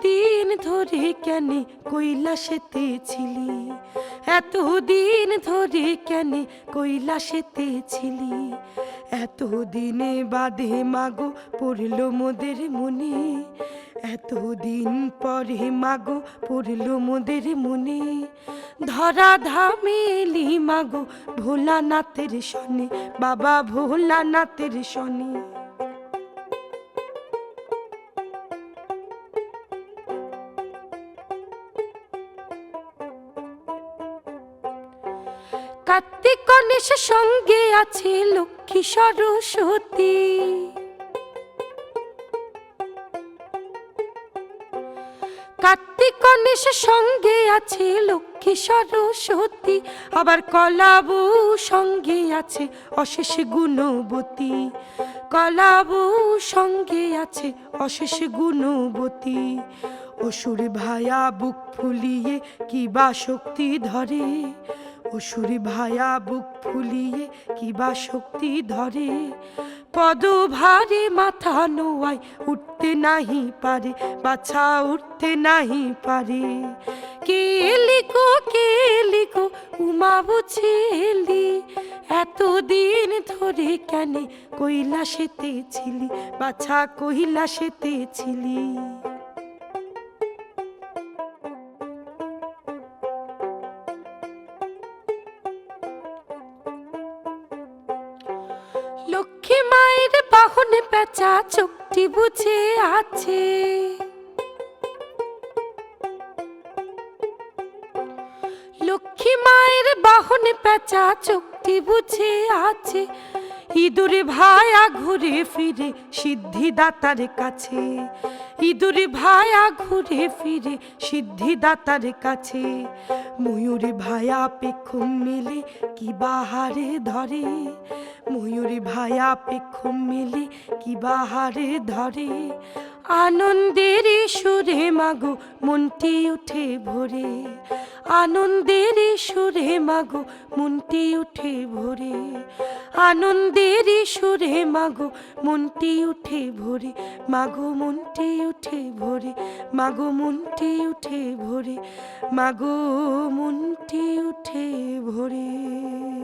এতদিন ধরে কেন কৈলাসেতে ছিলি? এতদিন ধরে কেন কৈলাসেতে ছিলি? এতদিনে বাদে মাগো পড়ল মোদের মনে। এতদিন পরে মাগো পড়ল মোদের মনে। ধরা ধামেলি মাগো ভোলানাথের সনে বাবা ভোলানাথের সনে কার্তিক গণেশ সঙ্গে আছে লক্ষ্মী সরস্বতী। কার্তিক গণেশ সঙ্গে আছে লক্ষ্মী সরস্বতী, আবার কলাবু সঙ্গে আছে অশেষ গুণবতী। কলাবু সঙ্গে আছে অশেষ গুণবতী। অসুর ভায়া বুক ফুলিয়ে কি বা শক্তি ধরে? অসুর ভায়া বুক ফুলিয়ে কি বা শক্তি ধরে। পদ ভারে মাথা নোয়াই উঠতে নাহি পারে, বাছা উঠতে নাহি পারে। কে লিখো কে লিখো, উমা বুঝেলি এতদিন ধরে কেন কৈলাসেতে ছিলি, বাছা কৈলাসেতে ছিলি। লক্ষ্মী মায়ের বাহনে পেঁচা চোখটি বুঝে আছে। লক্ষ্মী মায়ের বাহনে পেঁচা চোখটি বুঝে আছে। ইঁদুরে ভায়া ঘুরে ফিরে সিদ্ধিদাতার কাছে। ইঁদুরে ভায়া ঘুরে ফিরে সিদ্ধিদাতার কাছে। ময়ূরে ভায়া পেখম মেলে কি বাহারে ধরে। ময়ূরে ভায়া পেখম মেলে কি বাহারে ধরে। আনন্দের সুরে মাগো মনটি উঠে ভরে। আনন্দের সুরে মাগো মনটি উঠে ভরে। আনন্দের সুরে মাগো, মনটি উঠে ভরে। মাগো, মনটি উঠে ভরে। মাগো, মনটি উঠে ভরে। মাগো, মনটি উঠে ভরে।